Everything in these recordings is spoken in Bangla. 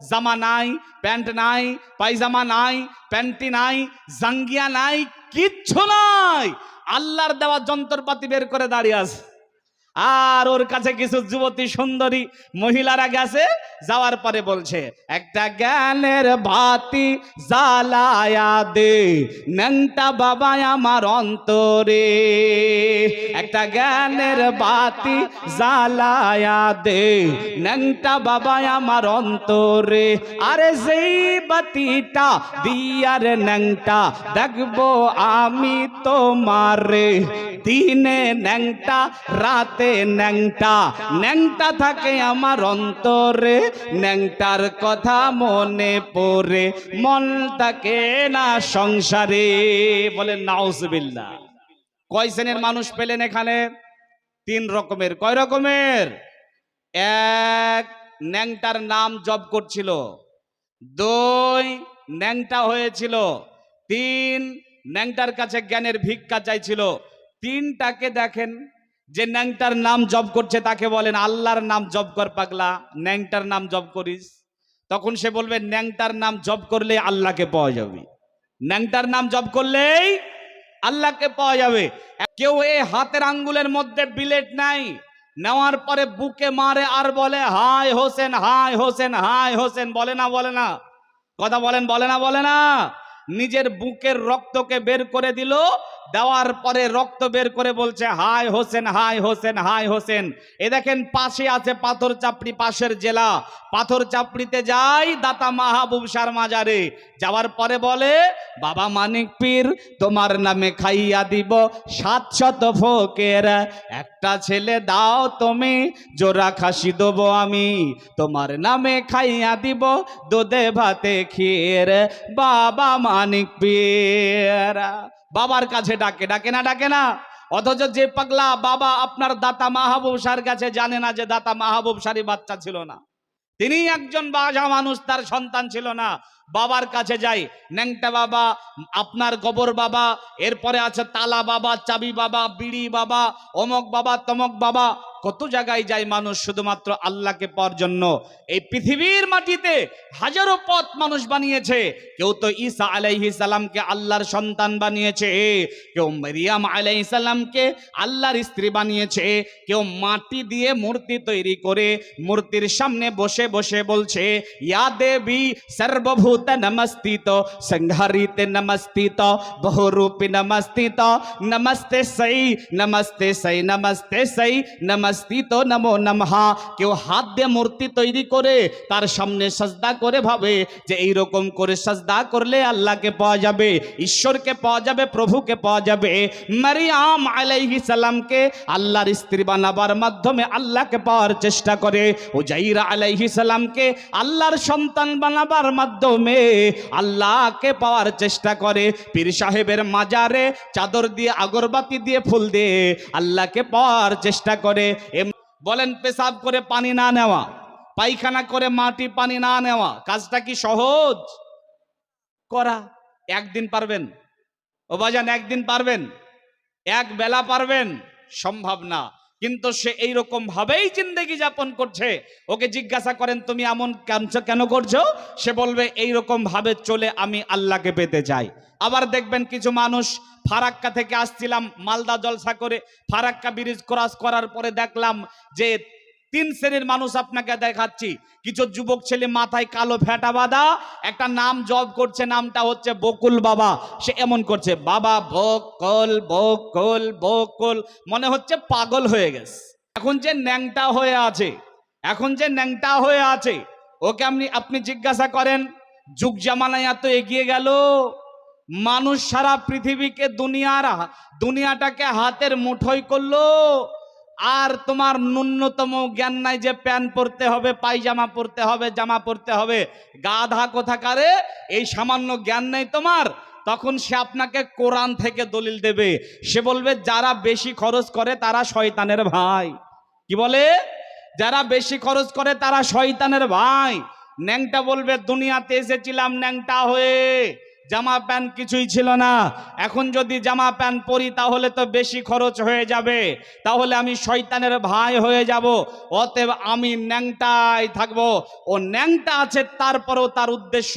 জামা নাই, প্যান্ট নাই, পায়জামা নাই, প্যান্টি নাই, জাঙ্গিয়া নাই, কিচ্ছু নাই। আল্লাহর দেওয়া যন্ত্রপাতি বের করে দাঁড়িয়ে আছে। আর ওর কাছে কিছু যুবতী সুন্দরী মহিলারা গেছে, যাওয়ার পরে বলছে, একটা জ্ঞানের বাতি জ্বালায়া দে নংটা বাবা আমার অন্তরে। একটা জ্ঞানের বাতি জ্বালায়া দে নংটা বাবা আমার অন্তরে। আরে যেই বাতিটা দিয়ার নংটা দেখব আমি তোমারে। দিনে ন্যাংটা, রাতে ন্যাংটা। ন্যাংটা থাকে আমার অন্তরে, ন্যাংটার কথা মনে পড়ে। মন থাকে না সংসারে। বলে নাউজবিল্লা কয় শ্রেণির মানুষ পেলেন এখানে? তিন রকমের। কয় রকমের? এক, ন্যাংটার নাম জব করছিল। দুই, ন্যাংটা হয়েছিল। তিন, ন্যাংটার কাছে জ্ঞানের ভিক্ষা চাইছিল। তিনটাকে দেখেন যে ন্যাংটার নাম জব করছে তাকে বলেন, আল্লাহর নাম জব কর পাগলা, ন্যাংটার নাম জব করিস। তখন সে বলবে, ন্যাংটার নাম জব করলে আল্লাহকে পাওয়া যাবে। ন্যাংটার নাম জব করলেই আল্লাহকে পাওয়া যাবে। কেউ এ হাতের আঙ্গুলের মধ্যে বিলেট নাই, নেওয়ার পরে বুকে মারে আর বলে, হাই হোসেন হাই হোসেন হাই হোসেন। বলে না বলে না। কথা বলেন, বলে না বলে না। নিজের বুকের রক্তকে বের করে দিল দেওয়ার পরে রক্ত বের করে বলছে হাই হোসেন হাই হোসেন হাই হোসেন। এ দেখেন পাশে আছে পাথর চাপড়ি, পাশের জেলা। পাথর চাপড়িতে যাই দাতা মাহবুব সার মাজারে যাওয়ার পরে বলে, বাবা মানিক পীর, তোমার নামে খাইয়া দিব সাতশত ফোকের। একটা ছেলে দাও তুমি, জোড়া খাসি দেবো আমি। তোমার নামে খাইয়া দিব দুধে ভাতে ক্ষীর। বাবা মানিক পীর। বাবার কাছে ডাকে ডাকে না ডাকে না। অথচ যে পাগলা বাবা আপনার দাতা মাহবুব সার কাছে জানে না যে দাতা মাহবুব সারি বাচ্চা ছিল না। তিনি একজন বাজা মানুষ, তার সন্তান ছিল না। বাবার কাছে যাই, ন্যাংটা বাবা, আপনার গোবর বাবা, এরপরে আছে তালা বাবা, চাবি বাবা, বিড়ি বাবা, অমক বাবা, তমক বাবা কত জায়গায় যায় মানুষ শুধুমাত্র আল্লাহকে পাওয়ার জন্য? এই পৃথিবীর মাটিতে হাজারো পথ মানুষ বানিয়েছে। কেউ তো ঈসা আলাইহি সালামকে আল্লাহর সন্তান বানিয়েছে, কেউ মরিয়াম আলাইহি সালামকে আল্লাহর স্ত্রী বানিয়েছে, কেউ মাটি দিয়ে মূর্তি তৈরি করে মূর্তির সামনে বসে বসে বলছে, ইয়া দেবী সর্বভূত নমস্তিত, সংহারিতে নমস্তিত, বহুরূপী নমস্তিত, নমস্তে সই নমস্তে সই নমস্তে সই নমস্তিত নমো নমহা। কেউ হাত দিয়ে মূর্তি তৈরি করে, তার সামনে সাজদা করে ভাবে যে এই রকম করে সাজদা করলে আল্লাহকে পাওয়া যাবে, ঈশ্বরকে পাওয়া যাবে, প্রভুকে পাওয়া যাবে। মারিয়াম আলাইহি সালামকে আল্লাহর স্ত্রী বানাবার মাধ্যমে আল্লাহকে পাওয়ার চেষ্টা করে। ও জাইরা আলাইহি সালামকে আল্লাহর সন্তান বানাবার মাধ্যমে আল্লাহকে পাওয়ার চেষ্টা করে। পীর সাহেবের মাজারে চাদর দিয়ে, আগরবাতি দিয়ে ফুল দিয়ে আল্লাহকে পাওয়ার চেষ্টা করে। বলেন, পেশাব করে পানি না নেওয়া, পায়খানা করে মাটি পানি না নেওয়া, কাজটা কি সহজ? করা। একদিন পারবেন। ও বাজান একদিন পারবেন। এক বেলা পারবেন। সম্ভব না। কিন্তু সে এই রকম ভাবেই জিন্দগি যাপন করছে। ওকে জিজ্ঞাসা করেন, তুমি এমন কেন- কেন করছ? সে বলবে এই রকম ভাবে চলে আমি আল্লাহকে পেতে চাই। আবার দেখবেন কিছু মানুষ ফারাক্কা থেকে আসছিলাম মালদা জলসা করে ফারাক্কা ব্রিজ ক্রস করার পরে দেখলাম যে তিন শ্রেণির মানুষ আপনাকে দেখাচ্ছি। কিছু যুবক ছেলে মাথায় কালো ফেটা বাঁধা, একটা নাম জব করছে, নামটা হচ্ছে বকুল বাবা। সে এমন করছে, বাবা, বকল বকল বকল। মনে হচ্ছে পাগল হয়ে গেছে। এখন যে ন্যাংটা হয়ে আছে, এখন যে ন্যাংটা হয়ে আছে, ওকে আপনি আপনি জিজ্ঞাসা করেন, যুগ জামানায় এত এগিয়ে গেল? মানুষ সারা পৃথিবীকে দুনিয়ার দুনিয়াটাকে হাতের মুঠোই করল। আর তোমার ন্যূনতম জ্ঞান নাই যে প্যান্ট পরতে হবে, পায়জামা পরতে হবে, জামা পরতে হবে। গাধা কোথাকারে? এই সামান্য জ্ঞান নেই তোমার। তখন সে আপনাকে কোরআন থেকে দলিল দেবে। সে বলবে, যারা বেশি খরচ করে তারা শয়তানের ভাই। কি বলে? যারা বেশি খরচ করে তারা শয়তানের ভাই। ন্যাংটা বলবে, দুনিয়াতে এসেছিলাম ন্যাংটা হয়ে। জামা প্যান্ট কিছুই ছিল না। এখন যদি জামা প্যান্ট পরি, তাহলে তো বেশি খরচ হয়ে যাবে। তাহলে আমি শয়তানের ভাই হয়ে যাব। অতএব আমি ন্যাংটাই থাকব। ও ন্যাংটা আছে, তারপরেও তার উদ্দেশ্য,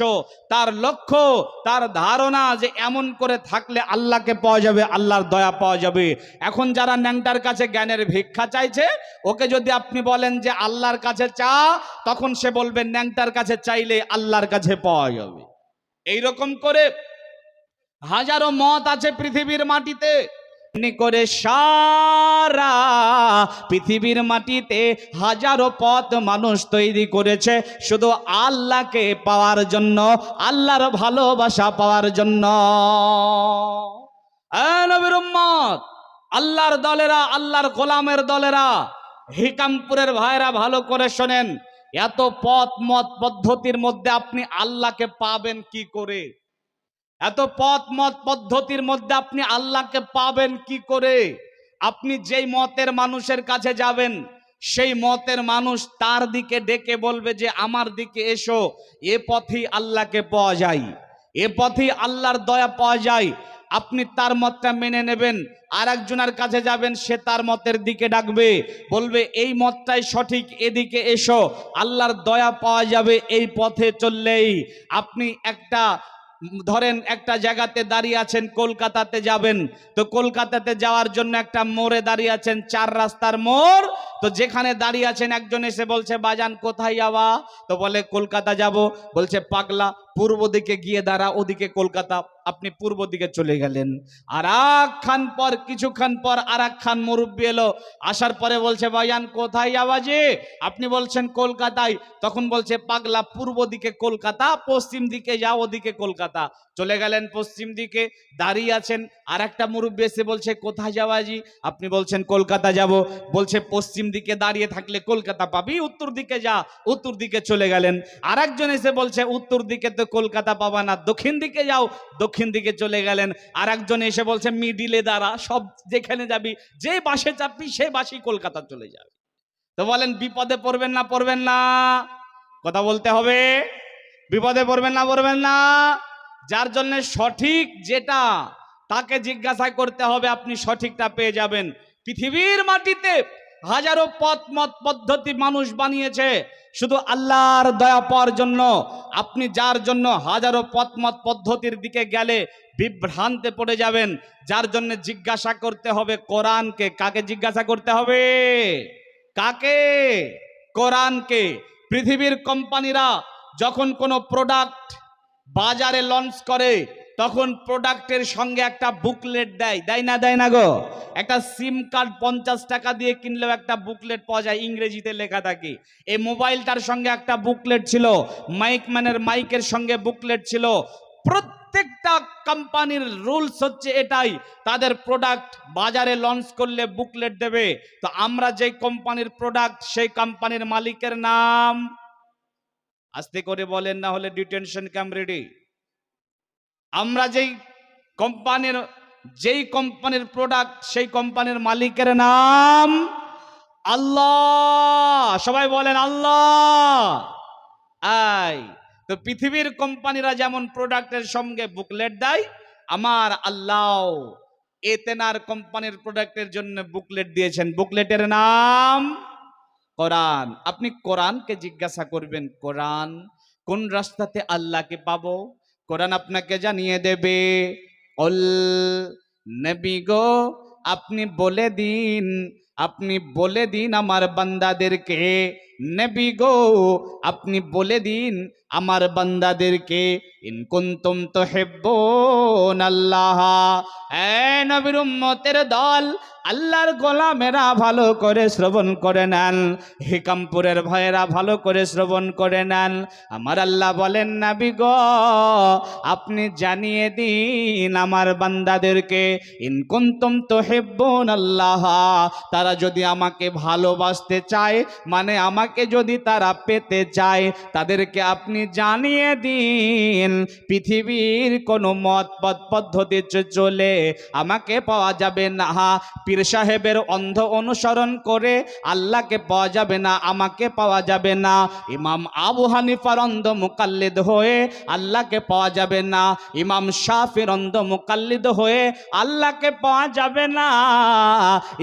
তার লক্ষ্য, তার ধারণা যে এমন করে থাকলে আল্লাহকে পাওয়া যাবে, আল্লাহর দয়া পাওয়া যাবে। এখন যারা ন্যাংটার কাছে জ্ঞানের ভিক্ষা চাইছে, ওকে যদি আপনি বলেন যে আল্লাহর কাছে চা, তখন সে বলবে, ন্যাংটার কাছে চাইলে আল্লাহর কাছে পাওয়া যাবে। এইরকম করে হাজারো মত আছে পৃথিবীর মাটিতে। করে সারা পৃথিবীর মাটিতে হাজারো পথ মানুষ তৈরি করেছে। শুধু আল্লাহকে পাওয়ার জন্য, আল্লাহর ভালোবাসা পাওয়ার জন্য। আল্লাহর দলেরা, আল্লাহর গোলামের দলেরা, হিকামপুরের ভাইরা ভালো করে শোনেন। এত পথ, মত, পদ্ধতির মধ্যে আপনি আল্লাহকে পাবেন কি করে? এত পথ, মত, পদ্ধতির মধ্যে আপনি আল্লাহকে পাবেন কি করে? আপনি যেই মতের মানুষের কাছে যাবেন, সেই মতের মানুষ তার দিকে ডেকে বলবে যে, আমার দিকে এসো, এ পথেই আল্লাহকে পাওয়া যায়। এ পথেই আল্লাহর দয়া পাওয়া যায়। আপনি তার মতটা মেনে নেবেন আর একজনের কাছে যাবেন, সে তার মতের দিকে ডাকবে, বলবে, এই মতটাই সঠিক, এদিকে এসো, আল্লাহর দয়া পাওয়া যাবে এই পথে চললেই। আপনি একটা, ধরেন একটা জায়গাতে দাঁড়িয়ে আছেন, কলকাতাতে যাবেন, তো কলকাতাতে যাওয়ার জন্য একটা মোড়ে দাঁড়িয়ে আছেন, চার রাস্তার মোড় তো যেখানে দাঁড়িয়ে আছেন, একজন এসে বলছে, বাজান, কোথায় যাওয়া তো বলে, কলকাতা যাব। বলছে, পাগলা, পূর্ব দিকে গিয়ে দাঁড়া, ওদিকে কলকাতা। আপনি পূর্ব দিকে চলে গেলেন। আর খান পর, কিছুক্ষণ পর আর খান মুরব্বী এলো। আসার পরে বলছে ভাইয়ান কোথায় যাওয়া যে? আপনি বলছেন, কলকাতায়। তখন বলছে, পাগলা, পূর্ব দিকে কলকাতা, পশ্চিম দিকে যাও, ওদিকে কলকাতা। চলে গেলেন পশ্চিম দিকে, দাঁড়িয়ে আছেন। আর একটা মুরব্বী এসে বলছে, কোথায় যাওয়া জি? আপনি বলছেন, কলকাতা যাব। বলছে, পশ্চিম দিকে দাঁড়িয়ে থাকলে কলকাতা পাবি, উত্তর দিকে যা, উত্তর দিকে চলে গেলেন। আর একজন এসে বলছে, উত্তর দিকে তো কলকাতা পাবা না, দক্ষিণ দিকে যাও। দক্ষিণ দিকে চলে গেলেন। আর একজন এসে বলছে, মিডিলে দাঁড়া, সব যেখানে যাবি, যে বাসে চাপবি, সে বাসেই কলকাতা চলে যাবে। তো বলেন, বিপদে পড়বেন না পড়বেন না। কথা বলতে হবে। বিপদে পড়বেন না পড়বেন না। যার জন্য সঠিক যেটা, তাকে জিজ্ঞাসা করতে হবে, আপনি সঠিকটা পেয়ে যাবেন। পৃথিবীর মাটিতে হাজারো পথ, মত, পদ্ধতি মানুষ বানিয়েছে। শুধু আল্লাহর দয়া পাওয়ার জন্য, আপনি যার জন্য হাজারো পথ, মত, পদ্ধতির দিকে গেলে বিভ্রান্তে পড়ে যাবেন, যার জন্য জিজ্ঞাসা করতে হবে কোরআনকে। কাকে জিজ্ঞাসা করতে হবে? কাকে? কোরআনকে। পৃথিবীর কোম্পানিরা যখন কোনো প্রোডাক্ট বাজারে লঞ্চ করে তখন প্রোডাক্টের সঙ্গে একটা বুকলেট দেয়। দেয় না দেয় না গো। একটা সিম কার্ড পঞ্চাশ টাকা দিয়ে কিনলেও একটা বুকলেট পাওয়া যায়, ইংরেজিতে লেখা থাকে। এই মোবাইলটার সঙ্গে একটা বুকলেট ছিল, মাইক ম্যানের মাইকের সঙ্গে বুকলেট ছিল। প্রত্যেকটা কোম্পানির রুলস হচ্ছে এটাই, তাদের প্রোডাক্ট বাজারে লঞ্চ করলে বুকলেট দেবে। তো আমরা যেই কোম্পানির প্রোডাক্ট, সেই কোম্পানির মালিকের নাম। আস্তে করে বলেন, না হলে ডিটেনশন ক্যাম্প রেডি? আমরা যেই কোম্পানির যেই কোম্পানির প্রোডাক্ট সেই কোম্পানির মালিকের নাম আল্লাহ। সবাই বলেন আল্লাহ। আই তো পৃথিবীর কোম্পানিরা যেমন প্রোডাক্টের সঙ্গে বুকলেট দেয়, আমার আল্লাহ এতেনার কোম্পানির প্রোডাক্টের জন্য বুকলেট দিয়েছেন। বুকলেটের নাম কোরআন। আপনি কোরআনকে জিজ্ঞাসা করবেন, কোরআন কোন রাস্তাতে আল্লাহকে পাবো? কোরআন আপনাকে জানিয়ে দেবে। গো আপনি বলে দিন আপনি বলে দিন আমার বান্দাদেরকে। নবী গো, আপনি বলে দিন আমার বান্দাদেরকে, ইন কুনতুম তুহিব্বুন আল্লাহ। নবীর উম্মতের দল, আল্লাহর গোলামেরা ভালো করে শ্রবণ করে নেন, হিকামপুরের ভয়েরা ভালো করে শ্রবণ করে নেন। আমার আল্লাহ বলেন, নাবি গো, আপনি জানিয়ে দিন আমার বান্দাদেরকে ইনকুন্তম তো হেব্বন আল্লাহ। তারা যদি আমাকে ভালোবাসতে চায় মানে আমাকে আমাকে যদি তারা পেতে চায়, তাদেরকে আপনি জানিয়ে দিন। পৃথিবীর কোনো মত পথ পদ্ধতি চলে আমাকে পাওয়া যাবে না। পীর সাহেবের অন্ধ অনুসরণ করে আল্লাহকে পাওয়া যাবে না, আমাকে পাওয়া যাবে না। ইমাম আবু হানিফার অন্ধ মুকাল্লিদ হয়ে আল্লাহকে পাওয়া যাবে না। ইমাম শাফির অন্ধ মুকাল্লিদ হয়ে আল্লাহকে পাওয়া যাবে না।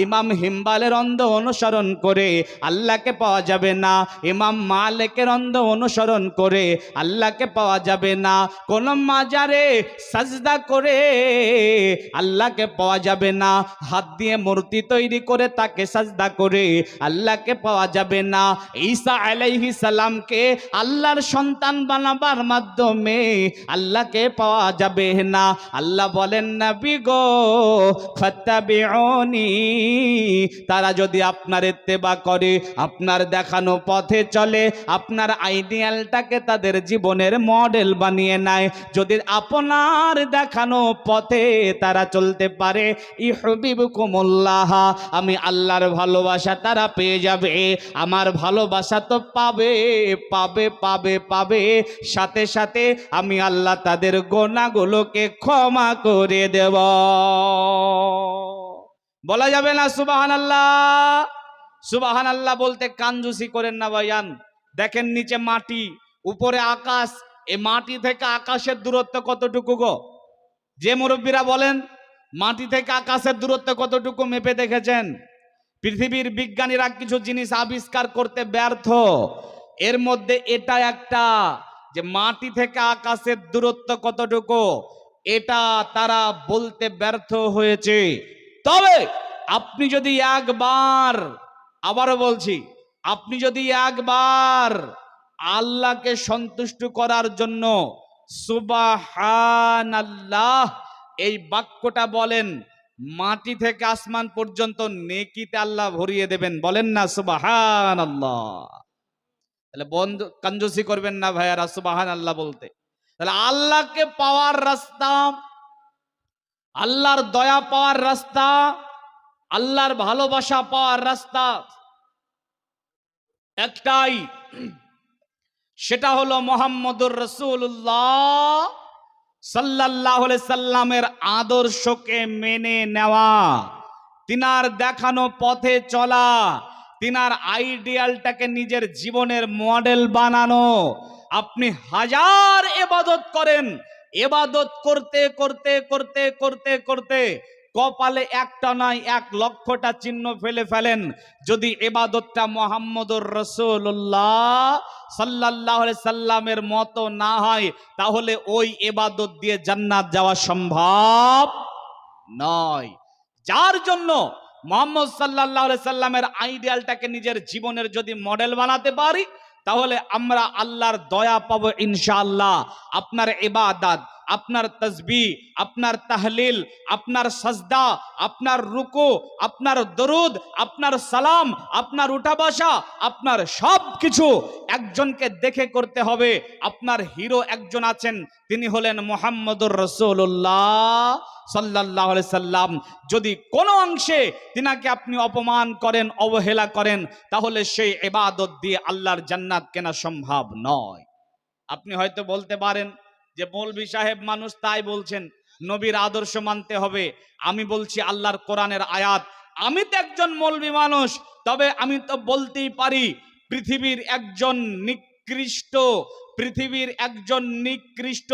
ইমাম হিম্বালের অন্ধ অনুসরণ করে আল্লাহকে পাওয়া যাবে না। ইমাম মালিকের অন্ধ অনুসরণ করে আল্লাহকে পাওয়া যাবে না। কোন মাজারে সাজদা করে আল্লাহকে পাওয়া যাবে না। হাত দিয়ে মূর্তি তৈরি করে তাকে সাজদা করে আল্লাহকে পাওয়া যাবে না। ঈসা আলাইহি সালামকে আল্লাহর সন্তান বানাবার মাধ্যমে আল্লাহকে পাওয়া যাবে না। আল্লাহ বলেন, নবী গো, ফাত্তাবিউনি। তারা যদি আপনার ইত্তেবা করে, আপনার দেখানো পথে চলে। আপনার আইডিয়ালটাকে তাদের জীবনের মডেল বানিয়ে নেয়। যদি আপনার দেখানো পথে তারা চলতে পারে, ইহবিবকুমুল্লাহ, আমি আল্লাহর ভালোবাসা তারা পেয়ে যাবে। আমার ভালোবাসা তো পাবে পাবে পাবে পাবে। সাথে সাথে আমি আল্লাহ তাদের গোনাগুলোকে ক্ষমা করে দেব। বলা যাবে না সুবাহান আল্লাহ সুবাহান আল্লাহ বলতে কাঞ্জুসি করেন না ভাইয়ান। দেখেন নিচে মাটি, উপরে আকাশ। এ মাটি থেকে আকাশের দূরত্ব কতটুকু গো? যে মুরব্বীরা বলেন, মাটি থেকে আকাশের দূরত্ব কতটুকু মেপে দেখেছেন? পৃথিবীর বিজ্ঞানীরা কিছু জিনিস আবিষ্কার করতে ব্যর্থ। এর মধ্যে এটা একটা, যে মাটি থেকে আকাশের দূরত্ব কতটুকু, এটা তারা বলতে ব্যর্থ হয়েছে। তবে আপনি যদি একবার আবারও বলছি, আপনি যদি একবার আল্লাহকে সন্তুষ্ট করার জন্য সুবাহান আল্লাহ এই বাক্যটা বলেন, মাটি থেকে আসমান পর্যন্ত নেকিতে আল্লাহ ভরিয়ে দেবেন, বলেন না সুবাহান আল্লাহ তাহলে বন্ধ কঞ্জুসি করবেন না ভাইয়ারা সুবাহান আল্লাহ বলতে। তাহলে আল্লাহকে পাওয়ার রাস্তা, আল্লাহর দয়া পাওয়ার রাস্তা আল্লাহর ভালোবাসা পাওয়ার রাস্তা একটাই। সেটা হলো মোহাম্মদুর রসুল্লাহ সাল্লাহ সাল্লামের আদর্শকে মেনে নেওয়া। তিনার দেখানো পথে চলা, তিনার আইডিয়ালটাকে নিজের জীবনের মডেল বানানো। আপনি হাজার এবাদত করেন, এবাদত করতে করতে করতে করতে করতে কপালে একটা নয় এক লক্ষটা চিহ্ন ফেলে ফেলেন। যদি এবাদতটা মোহাম্মদুর রসুল্লাহ সাল্লাহ সাল্লামের মতো না হয়, তাহলে ওই এবাদত দিয়ে জান্নাত যাওয়া সম্ভব নয়। যার জন্য মোহাম্মদ সাল্লাহ সাল্লামের আইডিয়ালটাকে নিজের জীবনের যদি মডেল বানাতে পারি, তাহলে আমরা আল্লাহর দয়া পাবো ইনশাআল্লাহ। আপনার এবাদাত আপনার তসবি, আপনার তাহলিল, আপনার সজদা, আপনার রুকু, আপনার দরুদ, আপনার সালাম, আপনার উঠা বসা আপনার সব কিছু একজনকে দেখে করতে হবে। আপনার হিরো একজন আছেন, তিনি হলেন মোহাম্মদুর রসুল্লাহ সাল্লাহ সাল্লাম। যদি কোনো অংশে তিনাকে আপনি অপমান করেন, অবহেলা করেন, তাহলে সেই এবাদত দিয়ে আল্লাহর জান্নাত কেনা সম্ভব নয়। আপনি হয়তো বলতে পারেন যে মৌলভী সাহেব মানুষ তাই বলছেন, নবীর আদর্শ মানতে হবে। আমি বলছি আল্লাহর কোরআনের আয়াত। আমি তো একজন মৌলভী মানুষ, তবে আমি তো বলতেই পারি, পৃথিবীর একজন নিকৃষ্ট, পৃথিবীর একজন নিকৃষ্ট,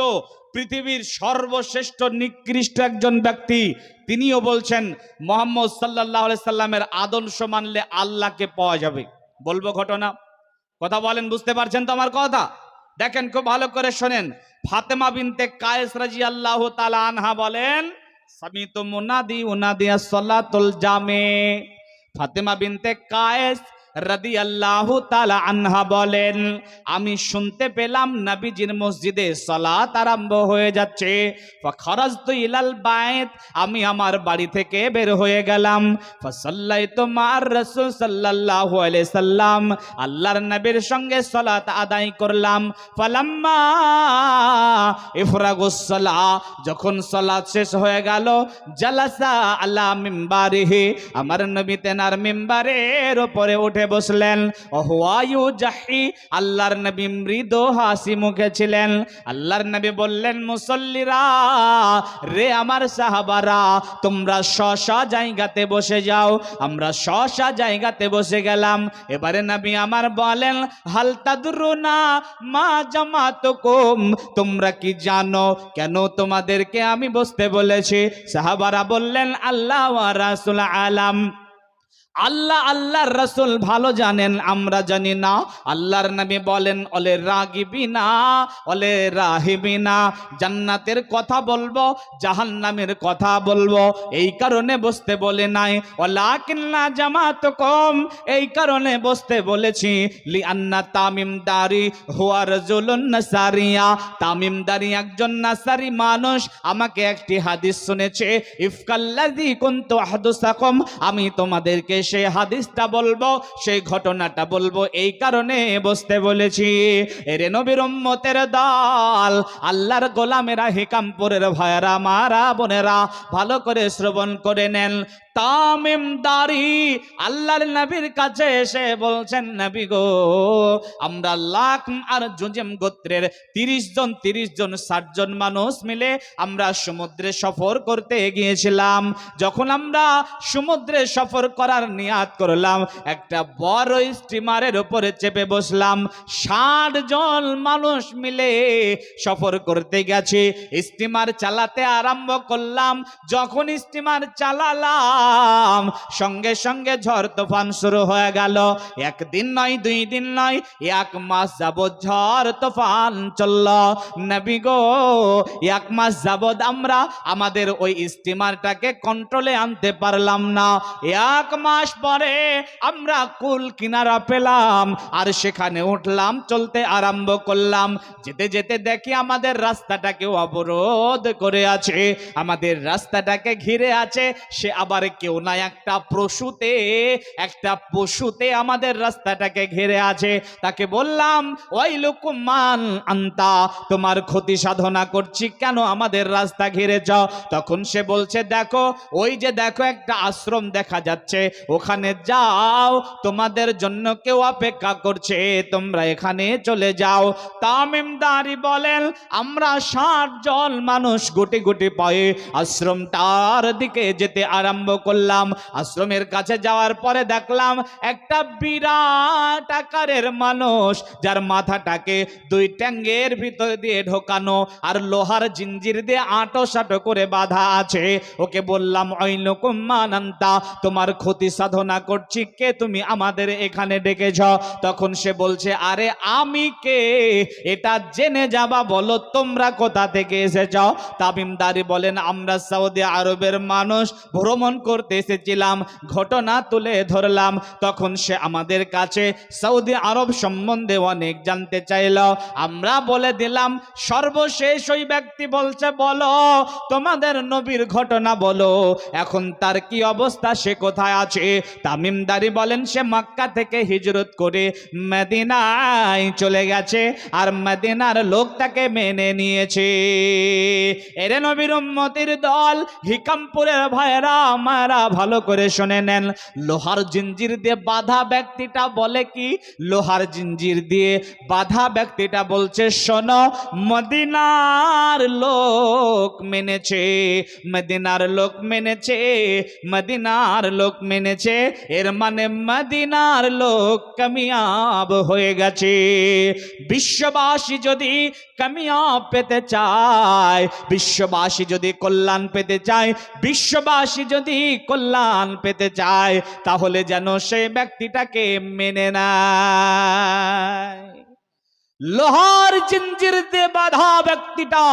পৃথিবীর সর্বশ্রেষ্ঠ নিকৃষ্ট একজন ব্যক্তি। তিনিও বলছেন, মোহাম্মদ সাল্লাহ সাল্লামের আদর্শ মানলে আল্লাহকে পাওয়া যাবে। বলব ঘটনা। কথা বলেন, বুঝতে পারছেন তো আমার কথা? দেখেন খুব ভালো করে শোনেন। ফাতেমা বিনতে কায়েস রাজি আল্লাহ তালা আনহা বলেন, সামিত মুনাদি উনাদিয়া সলাতুল জামে। ফাতেমা বিনতে কায়েস রাদি আল্লাহ তালা আনহা বলেন, আমি শুনতে পেলাম নবীজির মসজিদে সলাত আরম্ভ হয়ে যাচ্ছে। খরজতু ইলাল বাইত, আমি আমার বাড়ি থেকে বের হয়ে গেলাম। ফসল্লাইতু মার রাসূল আলাইহি সাল্লাম, আল্লাহর নবীর সঙ্গে সলাত আদায় করলাম। ফালাম্মা ইফরাগুস সালাহ যখন সলাত শেষ হয়ে গেল, জালাসা আলা মিম্বারিহি, আমার নবী তেনার মিম্বারের উপরে উঠে বসলেন। ওহুয়ায়ু জাহি, আল্লাহর নবী মৃদু হাসি মুখে ছিলেন। আল্লাহর নবী বললেন, মুসল্লিরা, রে আমার সাহাবারা, তোমরা শশা জায়গাতে বসে যাও। আমরা শশা জায়গাতে বসে গেলাম। এবারে নবী আমার বলেন হালতাদুরুনা মা জামাত কুম তোমরা কি জানো? কেন তোমাদেরকে আমি বসতে বলেছি? সাহাবারা বললেন, আল্লাহ রাসূল আলাম। আল্লাহ আল্লাহর রসুল ভালো জানেন, আমরা জানি না। আল্লাহর নবী বলেন, অলে রাগিবি না অলে রাহিবি না জান্নাতের কথা বলব, জাহান্নামের কথা বলব, এই কারণে বসতে বলে নাই। অলা ওলাকিন্না জামাত কম এই কারণে বসতে বলেছি। লি আন্না তামিমদারি হুয়া রাজুলুন নাসারিয়া। তামিমদারি একজন নাসারি মানুষ, আমাকে একটি হাদিস শুনেছে। ইফকাল্লাযী কুনতু আহদুসাকুম, আমি তোমাদেরকে সেই হাদিসটা বলব সেই ঘটনাটা বলব, এই কারণে বসতে বলেছি। এরে নবীর উম্মতের দল, আল্লাহর গোলামেরা, হিকামপুরের ভয়রা মারা বোনেরা, ভালো করে শ্রবণ করে নেন। তামিম দারি, আল্লাহর নবীর কাছে এসে বলছেন, নবী গো, আমরা লাখ আর জুজেম গোত্রের তিরিশ জন তিরিশ জন, ষাট জন মানুষ মিলে আমরা সমুদ্রে সফর করতে গিয়েছিলাম। যখন আমরা সমুদ্রে সফর করার নিয়াত করলাম, একটা বড় স্টিমারের উপরে চেপে বসলাম। ষাট জন মানুষ মিলে সফর করতে গেছে। স্টিমার চালাতে আরম্ভ করলাম। যখন স্টিমার চালালাম সঙ্গে সঙ্গে ঝড় তুফান শুরু হয়ে গেল। একদিন নয়, দুই দিন নয়, এক মাস যাবৎ ঝড় তুফান চলল। নবী গো, এক মাস যাবৎ আমরা আমাদের ওই স্টিমারটাকে কন্ট্রোলে আনতে পারলাম না। এক মাস পরে আমরা কুল কিনারা পেলাম আর সেখানে উঠলাম, চলতে আরম্ভ করলাম। যেতে যেতে দেখি আমাদের রাস্তাটাকে অবরোধ করে আছে। আমাদের রাস্তাটাকে ঘিরে আছে, সে আবার কেউ না একটা পশুতে একটা পশুতে আমাদের রাস্তাটাকে ঘিরে আছে। তাকে বললাম, ওই লুকুমান আন্তা, তোমার ক্ষতি সাধনা করছি কেন? আমাদের রাস্তা ঘিরে যাও। তখন সে বলছে, দেখো, ওই যে দেখো একটা আশ্রম দেখা যাচ্ছে। ওখানে যাও, তোমাদের জন্য কেউ অপেক্ষা করছে। তোমরা এখানে চলে যাও। তামিমদারি বলেন, আমরা ষাট জন মানুষ গুটি গুটি পায়ে আশ্রমটার দিকে যেতে আরম্ভ করলাম, আশ্রমের কাছে যাওয়ার পরে দেখলাম একটা বিরাট আকারের মানুষ, যার মাথাটাকে দুই ট্যাঙ্গের ভিতর দিয়ে ঢোকানো আর লোহার জিঞ্জির দিয়ে আটো সাটো করে বাঁধা আছে। ওকে বললাম ঐনকুম্মানন্তা তোমার ক্ষতি সাধনা করছি কে? তুমি আমাদের এখানে ডেকেছ। তখন সে বলছে, আরে আমি কে? এটা জেনে যাবা বলো, তোমরা কোথা থেকে এসেছ? তামিমদারি বলেন, আমরা সৌদি আরবের মানুষ, ভ্রমণ করতে এসেছিলাম ঘটনা তুলে ধরলাম। তখন সে আমাদের কাছে সৌদি আরব সম্বন্ধে অনেক জানতে চাইল। আমরা বলে দিলাম, সর্বশেষ ওই ব্যক্তি বলছে, বলো, তোমাদের নবীর ঘটনা বলো। এখন তার কি অবস্থা? সে কোথায় আছে? তামিমদারি বলেন, সে মক্কা থেকে হিজরত করে মদিনায় চলে গেছে আর মদিনার লোক তাকে মেনে নিয়েছে। এরে নবীর উম্মতির দল, হিকামপুরের ভাইরা আমারা ভালো করে শুনে নেন। লোহার জিঞ্জির দিয়ে বাধা ব্যক্তিটা বলে কি? লোহার জিঞ্জির দিয়ে বাধা ব্যক্তিটা বলছে, শোনো, মদিনার লোক মেনেছে, মদিনার লোক মেনেছে, মদিনার লোক মেনেছে, এর মানে মদিনার লোক কামিয়াব হয়ে গেছে। বিশ্ববাসী যদি কামিয়াব পেতে চায়, বিশ্ববাসী যদি কল্যাণ পেতে চায়, বিশ্ববাসী যদি কল্যাণ পেতে চায়, তাহলে যেন সেই ব্যক্তিটাকে মেনে নেয়। লোহার জিঞ্জির দিয়ে বাধা ব্যক্তিটা,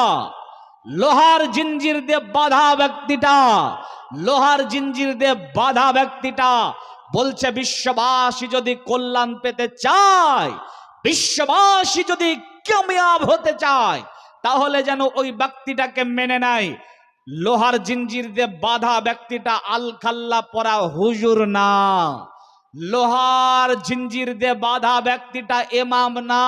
লোহার জিঞ্জির দিয়ে বাধা ব্যক্তিটা, লোহার জিঞ্জির দিয়ে বাধা ব্যক্তিটা বলছে, বিশ্ববাসী যদি কল্যাণ পেতে চায়, বিশ্ববাসী যদি কামিয়াব হতে চায়, তাহলে যেন ওই ব্যক্তিটাকে মেনে নেয়। লোহার জিঞ্জির দিয়ে বাধা ব্যক্তিটা আল খাল্লা পরা হুজুর না। লোহার জিঞ্জির দিয়ে বাধা ব্যক্তিটা এমাম না।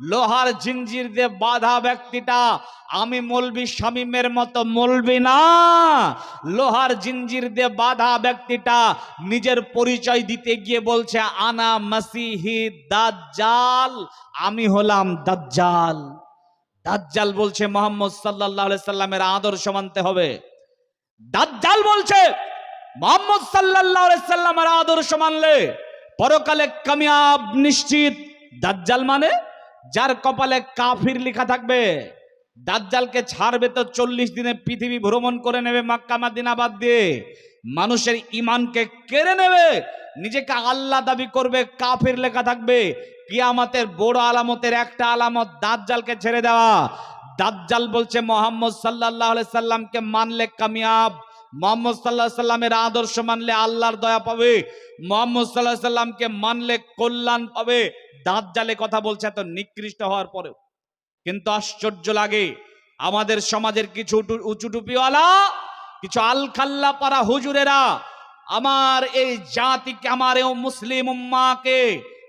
লোহার জিঞ্জির দিয়ে বাধা ব্যক্তিটা আমি মলবি শামিমের মতো মলবি না। লোহার জিঞ্জির দিয়ে বাধা ব্যক্তিটা নিজের পরিচয় দিতে গিয়ে বলছে, আনা মাসিহি দাজ্জাল, আমি হলাম দাজ্জাল। দাজ্জাল বলছে, মোহাম্মদ আলাইহি সাল্লামের আদর্শ মানতে হবে। দাজ্জাল বলছে, মোহাম্মদ আলাইহি সাল্লামের আদর্শ মানলে পরকালে কামিয়াব নিশ্চিত। দাজ্জাল মানে যার কপালে কাফির লেখা থাকবে। দাজ্জালকে ছাড়বে তো চল্লিশ দিনে পৃথিবী ভ্রমণ করে নেবে মাক্কা, মাদিনা বাদ দিয়ে। মানুষের ইমানকে কেড়ে নেবে, নিজেকে আল্লাহ দাবি করবে, কাফির লেখা থাকবে। কিয়ামতের বড় আলামতের একটা আলামত দাজ্জালকে ছেড়ে দেওয়া। দাজ্জাল বলছে, মোহাম্মদ আলাইহি সাল্লামকে মানলে কামিয়াব, মোহাম্মদ সাল্লাহ সাল্লামের আদর্শ মানলে আল্লাহর দয়া পাবে, মোহাম্মদ সাল্লাহ সাল্লামকে মানলে কল্যাণ পাবে। দাজ্জালে কথা বলছে এত নিকৃষ্ট হওয়ার পরেও। কিন্তু আশ্চর্য লাগে, আমাদের সমাজের কিছু উঁচু টুপিওয়ালা, কিছু আলখাল্লা পারা হুজুরেরা, আমার এই জাতিকে, আমার মুসলিম উম্মাকে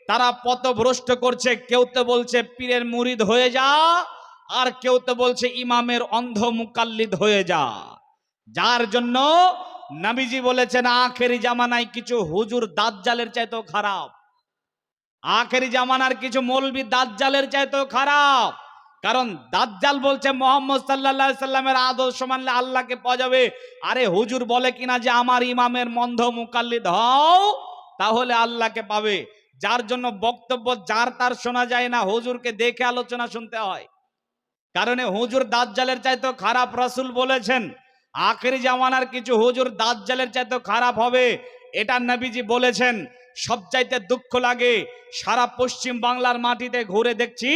তারা পথভ্রষ্ট করছে, কেউ তো বলছে পীরের মুরিদ হয়ে যা, আর কেউ তো বলছে ইমামের অন্ধ মুকাল্লিদ হয়ে যা। যার জন্য নবীজি বলেছেন, আখেরি জামানায় কিছু হুজুর দাজ্জালের চাইতেও খারাপ। আখেরি জামানার কিছু মৌলবি দাজ্জালের চাইতেও খারাপ। কারণ দাজ্জাল বলছে, মোহাম্মদ আলাইহি সাল্লামের আদর্শ মানলে আল্লাহকে পাওয়া যাবে। আরে হুজুর বলে কিনা যে আমার ইমামের মন্ধ মুকাল্লিদ হও, তাহলে আল্লাহকে পাবে। যার জন্য বক্তব্য যার তার শোনা যায় না, হুজুরকে দেখে আলোচনা শুনতে হয়। কারণে হুজুর দাজ্জালের চাইতেও খারাপ রাসূল বলেছেন, আখেরি জামানার কিছু হুজুর দাজ্জালের চাইতেও খারাপ হবে, এটা নবীজি বলেছেন। সবচাইতে দুঃখ লাগে, সারা পশ্চিম বাংলার মাটিতে ঘুরে দেখছি,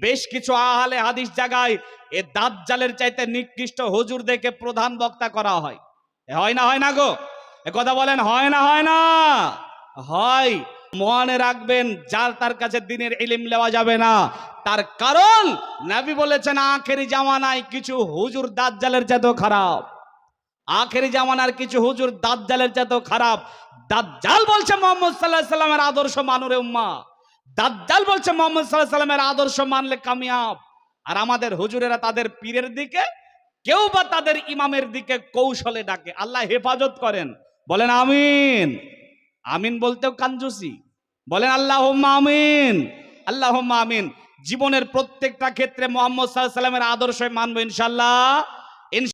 বেশ কিছু আহালে হাদিস জায়গায় এ দাজ্জালের চাইতে নিকৃষ্ট হুজুর দেখে প্রধান বক্তা করা হয়। হয় না হয় না গো? এ কথা বলেন, হয় না হয় না? হয়। মনে রাখবেন যার তার কাছে দিনের ইলিম নেওয়া যাবে না। তার কারণ, নাবি বলেছেন, আখেরি জামানায় কিছু হুজুর দাজ্জালের চাইতেও খারাপ। আখেরি জামানার কিছু হুজুর দাজ্জালের চাইতেও খারাপ। দাজ্জাল বলছে মোহাম্মদ সাল্লাহ সাল্লামের আদর্শ মানুরে উম্মা। দাজ্জাল বলছে মোহাম্মদ সাল্লাহ সাল্লামের আদর্শ মানলে কামিয়াব। আর আমাদের হুজুরেরা তাদের পীরের দিকে, কেউ বা তাদের ইমামের দিকে কৌশলে ডাকে। আল্লাহ হেফাজত করেন। বলেন, আমিন। আমিন বলতেও কাঞ্জুসি বলেন আল্লাহ আমিন। আল্লাহ আমিন। জীবনের প্রত্যেকটা ক্ষেত্রে মোহাম্মদ সাল্লাহ সাল্লামের আদর্শ মানবো ইনশাল্লাহ